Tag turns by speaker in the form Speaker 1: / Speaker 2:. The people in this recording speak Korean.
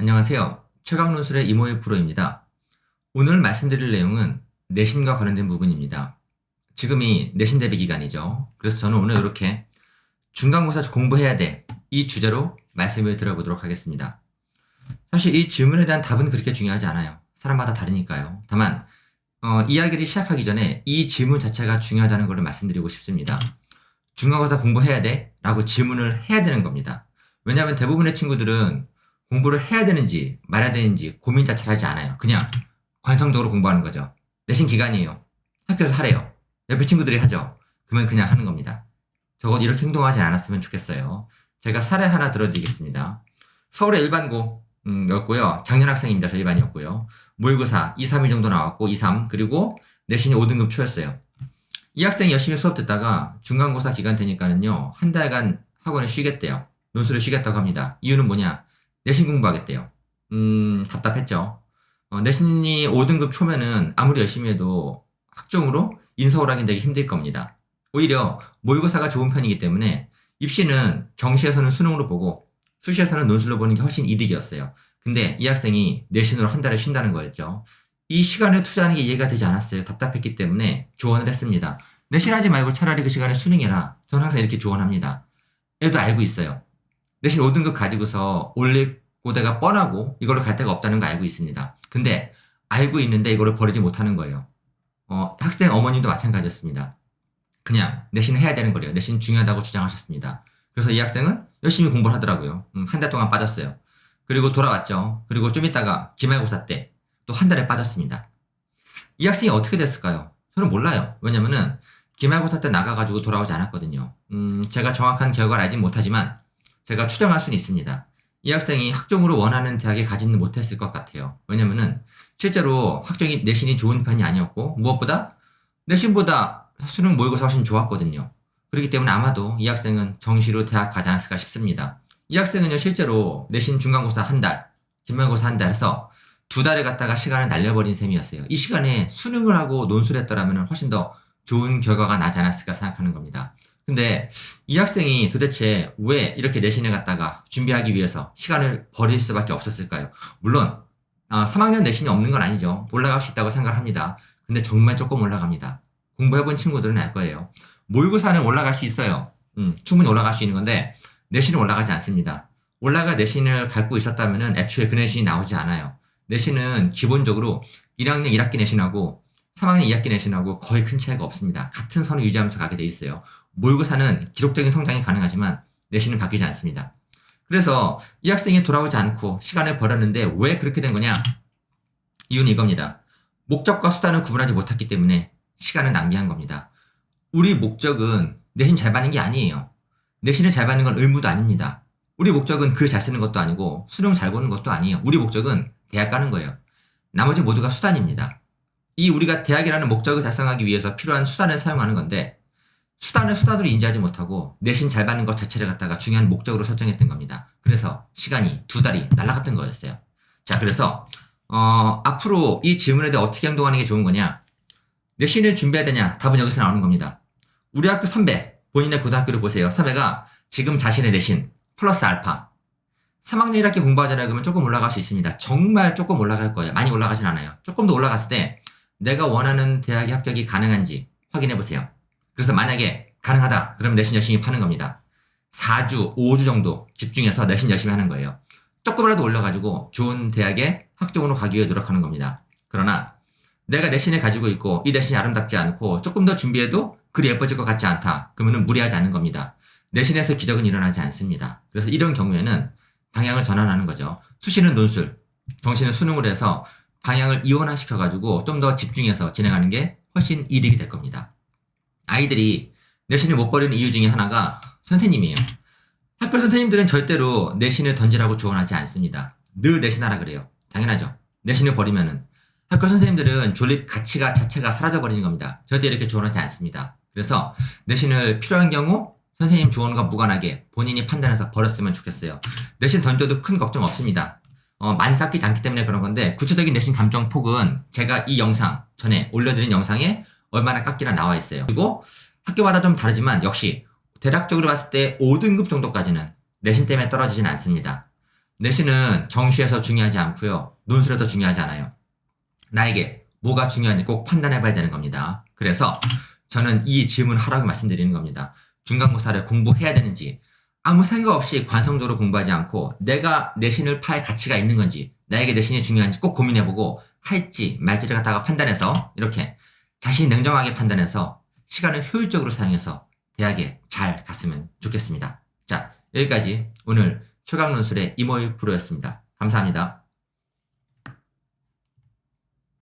Speaker 1: 안녕하세요. 최강론술의 이모의 프로입니다. 오늘 말씀드릴 내용은 내신과 관련된 부분입니다. 지금이 내신 대비 기간이죠. 그래서 저는 오늘 이렇게 중간고사 공부해야 돼. 이 주제로 말씀을 드려보도록 하겠습니다. 사실 이 질문에 대한 답은 그렇게 중요하지 않아요. 사람마다 다르니까요. 다만, 어, 이야기를 시작하기 전에 이 질문 자체가 중요하다는 걸 말씀드리고 싶습니다. 중간고사 공부해야 돼? 라고 질문을 해야 되는 겁니다. 왜냐하면 대부분의 친구들은 공부를 해야 되는지 말아야 되는지 고민 자체를 하지 않아요. 그냥 관성적으로 공부하는 거죠. 내신 기간이에요. 학교에서 하래요. 옆에 친구들이 하죠. 그러면 그냥 하는 겁니다. 적어도 이렇게 행동하지 않았으면 좋겠어요. 제가 사례 하나 들어드리겠습니다. 서울의 일반고 음, 였고요. 작년 학생입니다. 저 일반이었고요. 모의고사 2, 3일 정도 나왔고 2, 3 그리고 내신이 5등급 초였어요. 이 학생이 열심히 수업 듣다가 중간고사 기간 되니까는요. 한 달간 학원을 쉬겠대요. 논술을 쉬겠다고 합니다. 이유는 뭐냐? 내신 공부하겠대요. 음, 답답했죠. 어, 내신이 5등급 초면은 아무리 열심히 해도 학종으로 인서울하기 되기 힘들 겁니다. 오히려 모의고사가 좋은 편이기 때문에 입시는 정시에서는 수능으로 보고 수시에서는 논술로 보는 게 훨씬 이득이었어요. 근데 이 학생이 내신으로 한 달을 쉰다는 거였죠. 이 시간을 투자하는 게 이해가 되지 않았어요. 답답했기 때문에 조언을 했습니다. 내신하지 말고 차라리 그 시간에 수능해라. 저는 항상 이렇게 조언합니다. 애도 알고 있어요. 내신 5등급 가지고서 올릴 고대가 뻔하고 이걸로 갈 데가 없다는 거 알고 있습니다. 근데 알고 있는데 이거를 버리지 못하는 거예요. 어, 학생 어머님도 마찬가지였습니다. 그냥 내신을 해야 되는 거래요. 내신 중요하다고 주장하셨습니다. 그래서 이 학생은 열심히 공부를 하더라고요. 음, 한 달 동안 빠졌어요. 그리고 돌아왔죠. 그리고 좀 있다가 기말고사 때 또 한 달에 빠졌습니다. 이 학생이 어떻게 됐을까요? 저는 몰라요. 왜냐면은 기말고사 때 나가가지고 돌아오지 않았거든요. 음, 제가 정확한 결과를 알지 못하지만 제가 추정할 수는 있습니다. 이 학생이 학종으로 원하는 대학에 가지는 못했을 것 같아요. 왜냐면은 실제로 학종이 내신이 좋은 편이 아니었고 무엇보다 내신보다 수능 모의고사 훨씬 좋았거든요. 그렇기 때문에 아마도 이 학생은 정시로 대학 가지 않았을까 싶습니다. 이 학생은요 실제로 내신 중간고사 한 달, 기말고사 한 달에서 두 달을 갖다가 시간을 날려버린 셈이었어요. 이 시간에 수능을 하고 논술했더라면 훨씬 더 좋은 결과가 나지 않았을까 생각하는 겁니다. 근데 이 학생이 도대체 왜 이렇게 내신을 갖다가 준비하기 위해서 시간을 버릴 수밖에 없었을까요? 물론 아, 3학년 내신이 없는 건 아니죠. 올라갈 수 있다고 생각합니다. 근데 정말 조금 올라갑니다. 공부해본 친구들은 알 거예요. 모의고사는 올라갈 수 있어요. 음, 충분히 올라갈 수 있는 건데 내신은 올라가지 않습니다. 올라가 내신을 갖고 있었다면 애초에 그 내신이 나오지 않아요. 내신은 기본적으로 1학년 1학기 내신하고 3학년 2학기 내신하고 거의 큰 차이가 없습니다. 같은 선을 유지하면서 가게 돼 있어요. 모의고사는 기록적인 성장이 가능하지만 내신은 바뀌지 않습니다. 그래서 이 학생이 돌아오지 않고 시간을 벌었는데 왜 그렇게 된 거냐? 이유는 이겁니다. 목적과 수단을 구분하지 못했기 때문에 시간을 낭비한 겁니다. 우리 목적은 내신 잘 받는 게 아니에요. 내신을 잘 받는 건 의무도 아닙니다. 우리 목적은 글 잘 쓰는 것도 아니고 수능 잘 보는 것도 아니에요. 우리 목적은 대학 가는 거예요. 나머지 모두가 수단입니다. 이 우리가 대학이라는 목적을 달성하기 위해서 필요한 수단을 사용하는 건데 수단을 수단으로 인지하지 못하고 내신 잘 받는 것 자체를 갖다가 중요한 목적으로 설정했던 겁니다. 그래서 시간이 두 달이 날아갔던 거였어요. 자, 그래서 어, 앞으로 이 질문에 대해 어떻게 행동하는 게 좋은 거냐? 내신을 준비해야 되냐? 답은 여기서 나오는 겁니다. 우리 학교 선배, 본인의 고등학교를 보세요. 선배가 지금 자신의 내신 플러스 알파 3학년 1학기 공부하잖아요. 그러면 조금 올라갈 수 있습니다. 정말 조금 올라갈 거예요. 많이 올라가진 않아요. 조금 더 올라갔을 때 내가 원하는 대학의 합격이 가능한지 확인해 보세요. 그래서 만약에 가능하다. 그럼 내신 열심히 파는 겁니다. 4주, 5주 정도 집중해서 내신 열심히 하는 거예요. 조금이라도 올려가지고 좋은 대학에 학종으로 가기 위해 노력하는 겁니다. 그러나 내가 내신을 가지고 있고 이 내신이 아름답지 않고 조금 더 준비해도 그리 예뻐질 것 같지 않다. 그러면 무리하지 않은 겁니다. 내신에서 기적은 일어나지 않습니다. 그래서 이런 경우에는 방향을 전환하는 거죠. 수시는 논술, 정시는 수능으로 해서 방향을 이원화시켜가지고 좀 더 집중해서 진행하는 게 훨씬 이득이 될 겁니다. 아이들이 내신을 못 버리는 이유 중에 하나가 선생님이에요. 학교 선생님들은 절대로 내신을 던지라고 조언하지 않습니다. 늘 내신하라 그래요. 당연하죠. 내신을 버리면은 학교 선생님들은 존립 가치가 자체가 사라져 버리는 겁니다. 절대 이렇게 조언하지 않습니다. 그래서 내신을 필요한 경우 선생님 조언과 무관하게 본인이 판단해서 버렸으면 좋겠어요. 내신 던져도 큰 걱정 없습니다. 어, 많이 깎이지 않기 때문에 그런 건데 구체적인 내신 감정 폭은 제가 이 영상 전에 올려드린 영상에 얼마나 깎이나 나와 있어요. 그리고 학교마다 좀 다르지만 역시 대략적으로 봤을 때 5등급 정도까지는 내신 때문에 떨어지진 않습니다. 내신은 정시에서 중요하지 않고요. 논술에도 중요하지 않아요. 나에게 뭐가 중요한지 꼭 판단해 봐야 되는 겁니다. 그래서 저는 이 질문을 하라고 말씀드리는 겁니다. 중간고사를 공부해야 되는지 아무 생각 없이 관성적으로 공부하지 않고 내가 내신을 팔 가치가 있는 건지 나에게 내신이 중요한지 꼭 고민해보고 할지 말지를 갖다가 판단해서 이렇게 자신이 냉정하게 판단해서 시간을 효율적으로 사용해서 대학에 잘 갔으면 좋겠습니다. 자, 여기까지 오늘 최강론술의 이모의 프로였습니다. 감사합니다.